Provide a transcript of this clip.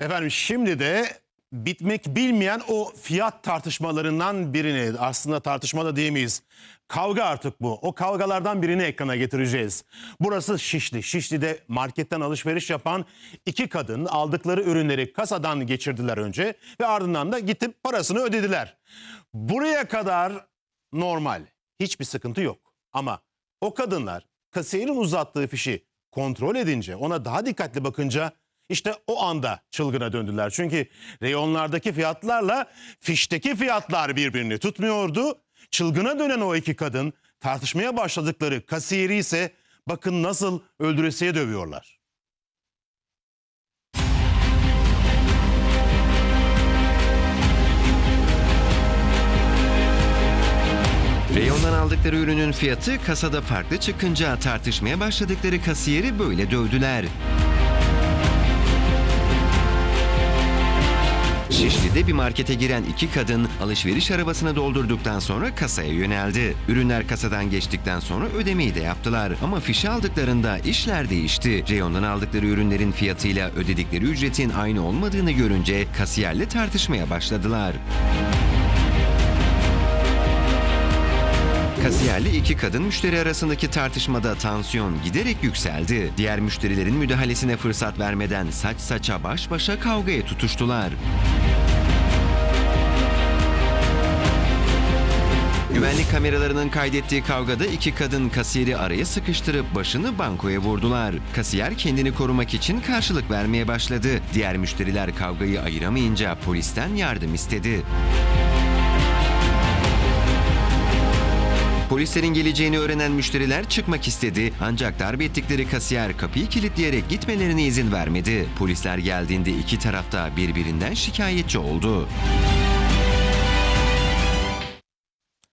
Efendim şimdi de bitmek bilmeyen o fiyat tartışmalarından birini aslında tartışma da diyemeyiz. Kavga artık bu. O kavgalardan birini ekrana getireceğiz. Burası Şişli. Şişli'de marketten alışveriş yapan iki kadın aldıkları ürünleri kasadan geçirdiler önce ve ardından da gidip parasını ödediler. Buraya kadar normal. Hiçbir sıkıntı yok. Ama o kadınlar kasiyerin uzattığı fişi kontrol edince, ona daha dikkatli bakınca işte o anda çılgına döndüler. Çünkü reyonlardaki fiyatlarla fişteki fiyatlar birbirini tutmuyordu. Çılgına dönen o iki kadın tartışmaya başladıkları kasiyeri ise bakın nasıl öldüresiye dövüyorlar. Reyondan aldıkları ürünün fiyatı kasada farklı çıkınca tartışmaya başladıkları kasiyeri böyle dövdüler. Şişli'de bir markete giren iki kadın alışveriş arabasına doldurduktan sonra kasaya yöneldi. Ürünler kasadan geçtikten sonra ödemeyi de yaptılar. Ama fişi aldıklarında işler değişti. Reyondan aldıkları ürünlerin fiyatıyla ödedikleri ücretin aynı olmadığını görünce kasiyerle tartışmaya başladılar. Kasiyerli iki kadın müşteri arasındaki tartışmada tansiyon giderek yükseldi. Diğer müşterilerin müdahalesine fırsat vermeden saç saça baş başa kavgaya tutuştular. Güvenlik kameralarının kaydettiği kavgada iki kadın kasiyeri araya sıkıştırıp başını bankoya vurdular. Kasiyer kendini korumak için karşılık vermeye başladı. Diğer müşteriler kavgayı ayıramayınca polisten yardım istedi. Polislerin geleceğini öğrenen müşteriler çıkmak istedi ancak darp ettikleri kasiyer kapıyı kilitleyerek gitmelerine izin vermedi. Polisler geldiğinde iki tarafta birbirinden şikayetçi oldu.